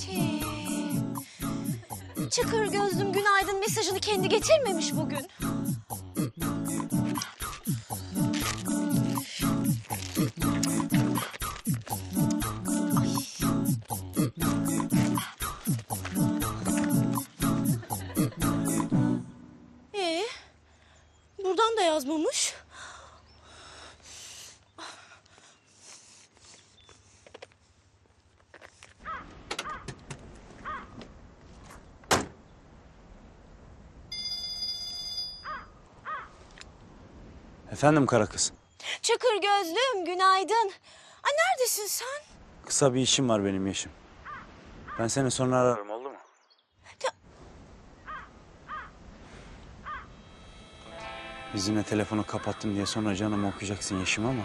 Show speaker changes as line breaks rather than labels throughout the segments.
Tee. Çıkır gözlüm günaydın mesajını kendi getirmemiş bugün.
Efendim kara kız.
Çakır gözlüm günaydın. Ay neredesin sen?
Kısa bir işim var benim Yeşim. Ben seni sonra ararım oldu mu?
Ya-
Yüzüne telefonu kapattım diye sonra canım okuyacaksın Yeşim ama...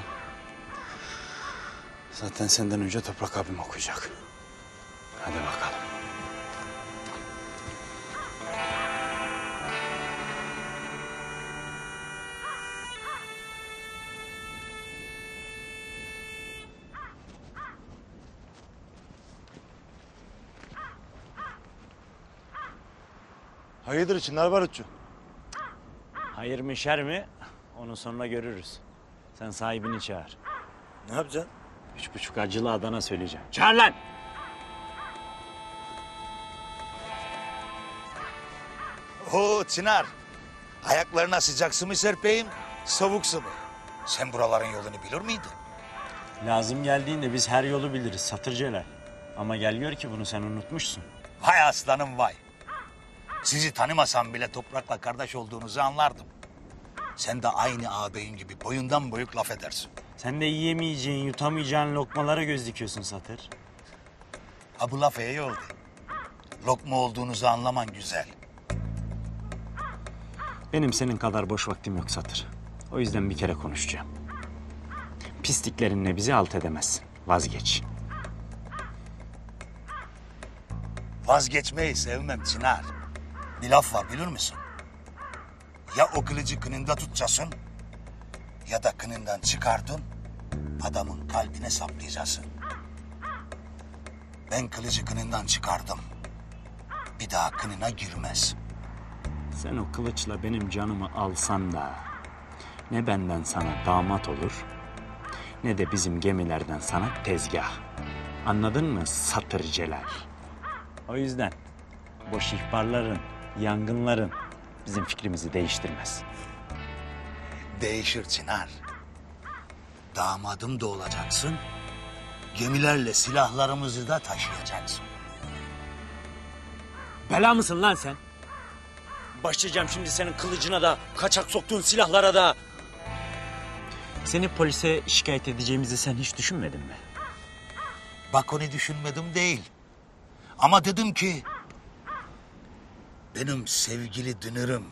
Zaten senden önce Toprak abim okuyacak. Hadi bakalım.
Hayırdır Çınar Barutçu?
Hayır mı şer mi? Onu sonra görürüz. Sen sahibini çağır.
Ne yapacaksın?
Üç buçuk acılı Adana söyleyeceğim. Çağır lan!
Oo Çınar. Ayaklarına sıcak su mu serpeyim, soğuk su mu? Sen buraların yolunu bilir miydin?
Lazım geldiğinde biz her yolu biliriz Satırcılar. Ama gel gör ki bunu sen unutmuşsun.
Vay aslanım vay. Sizi tanımasam bile toprakla kardeş olduğunuzu anlardım. Sen de aynı ağabeyin gibi boyundan boyuk laf edersin.
Sen de yiyemeyeceğin, yutamayacağın lokmalara göz dikiyorsun Satır.
Ha bu laf iyi oldu. Lokma olduğunuzu anlaman güzel.
Benim senin kadar boş vaktim yok Satır. O yüzden bir kere konuşacağım. Pisliklerinle bizi alt edemezsin. Vazgeç.
Vazgeçmeyi sevmem Çınar. Bir laf var bilir misin? Ya o kılıcı kınında tutacaksın ya da kınından çıkardın adamın kalbine saplayacaksın. Ben kılıcı kınından çıkardım. Bir daha kınına girmez.
Sen o kılıçla benim canımı alsan da ne benden sana damat olur ne de bizim gemilerden sana tezgah. Anladın mı satırceler? O yüzden boş ihbarların, yangınların bizim fikrimizi değiştirmez.
Değişir Çınar. Damadım da olacaksın. Gemilerle silahlarımızı da taşıyacaksın.
Bela mısın lan sen? Başlayacağım şimdi senin kılıcına da, kaçak soktuğun silahlara da. Seni polise şikayet edeceğimizi sen hiç düşünmedin mi?
Bak onu düşünmedim değil. Ama dedim ki... Benim sevgili dünürüm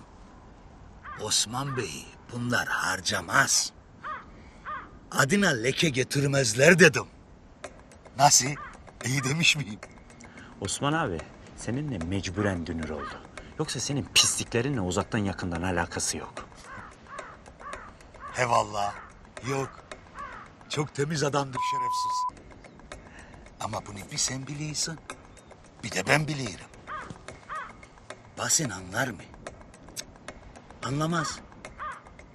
Osman Bey bunlar harcamaz. Adına leke getirmezler dedim. Nasıl? İyi demiş miyim?
Osman abi seninle mecburen dünür oldu. Yoksa senin pisliklerinle uzaktan yakından alakası yok.
He valla. Yok. Çok temiz adamdır şerefsiz. Ama bunu bir sen biliyorsun. Bir de ben biliyorum. Basen anlar mı? Cık, Anlamaz.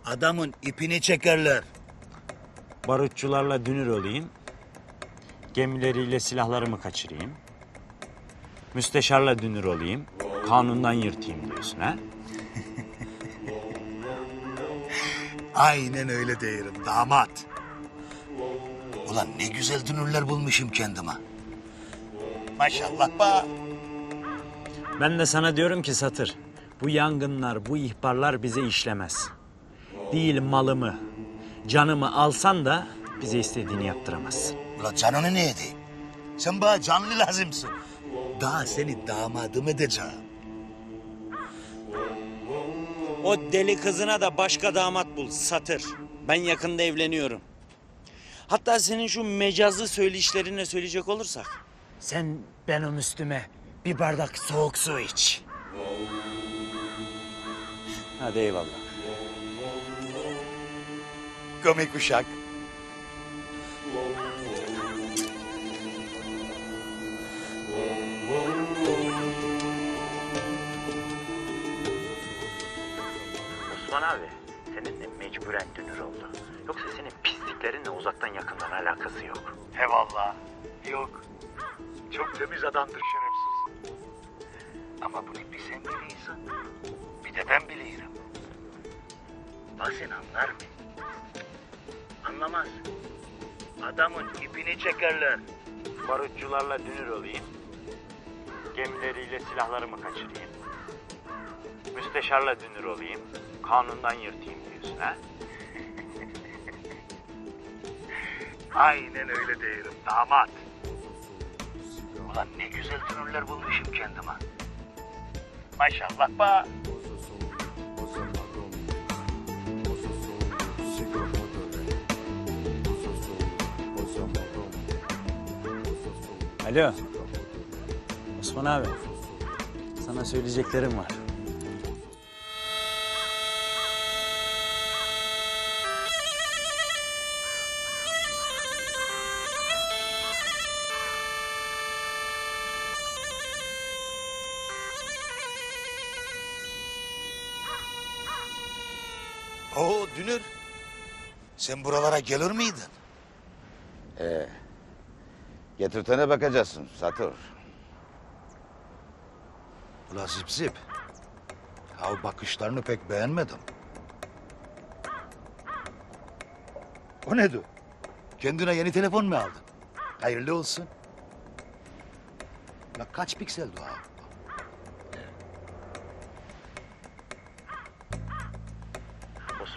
Adamın ipini çekerler.
Barutçularla dünür olayım. Gemileriyle silahlarımı kaçırayım. Müsteşarla dünür olayım. Kanundan yırtayım diyorsun ha?
Aynen öyle derim damat. Ulan ne güzel dünürler bulmuşum kendime. Maşallah ba.
Ben de sana diyorum ki Satır, bu yangınlar, bu ihbarlar bize işlemez. Değil malımı, canımı alsan da bize istediğini yaptıramazsın.
Ulan canını ne edeyim? Sen bana canlı lazımsın. Daha seni damadım edeceğim.
O deli kızına da başka damat bul Satır. Ben yakında evleniyorum. Hatta senin şu mecazlı söyleyişlerine söyleyecek olursak. Sen benim üstüme bir bardak soğuk su iç. Hadi eyvallah.
Komik uşak.
Osman abi, seninle mecburen dünür oldu. Yoksa senin pisliklerinle uzaktan yakından alakası yok.
He. Yok. Çok temiz adamdır Şirin. Ama bunu bir sen biliyorsun. Bir de ben biliyorum. Bazen anlar mı? Anlamaz. Adamın ipini çekerler.
Barutçularla dünür olayım. Gemileriyle silahlarımı kaçırayım. Müsteşarla dünür olayım. Kanundan yırtayım diyorsun ha?
Aynen öyle diyorum damat. Ulan ne güzel dünürler bulmuşum kendime. Maşallah ba.
Alo. Osman abi. Sana söyleyeceklerim var.
Oo dünür. Sen buralara gelir miydin?
Ee, getirtene bakacaksın Satır.
Ula zip zip. Ya bakışlarını pek beğenmedim. O nedir? Kendine yeni telefon mu aldın? Hayırlı olsun. Ya kaç pikseldi o abi?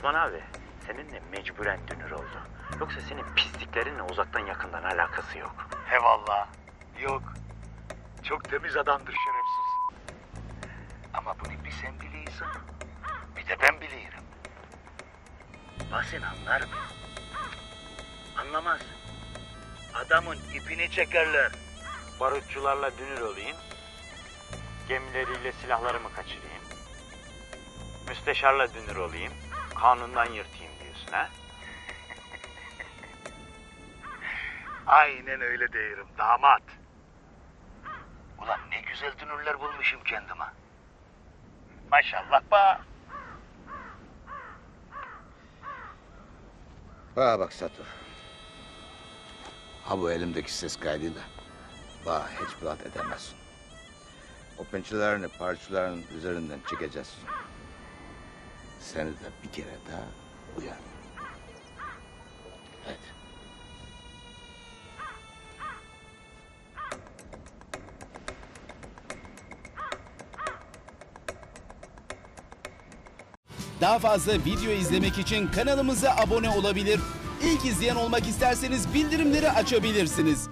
Osman abi, seninle mecburen dünür oldu. Yoksa senin pisliklerinle uzaktan yakından alakası yok.
Eyvallah. Yok. Çok temiz adamdır şerefsiz. Ama bunu bir sen biliyorsun. Bir de ben biliyorum. Bazen anlar mı? Anlamaz. Adamın ipini çekerler.
Barutçularla dünür olayım. Gemileriyle silahlarımı kaçırayım. Müsteşarla dünür olayım. Kanundan yırtayım diyorsun ha?
Aynen öyle diyorum damat. Ulan ne güzel dünürler bulmuşum kendime. Maşallah ba.
Bana bak Satır. Ha bu elimdeki ses kaydıyla bana hiç biat edemezsin. O pençelerini parçaların üzerinden çekeceksin. Seni de bir kere daha uyar. Hadi.
Daha fazla video izlemek için kanalımıza abone olabilir. İlk izleyen olmak isterseniz bildirimleri açabilirsiniz.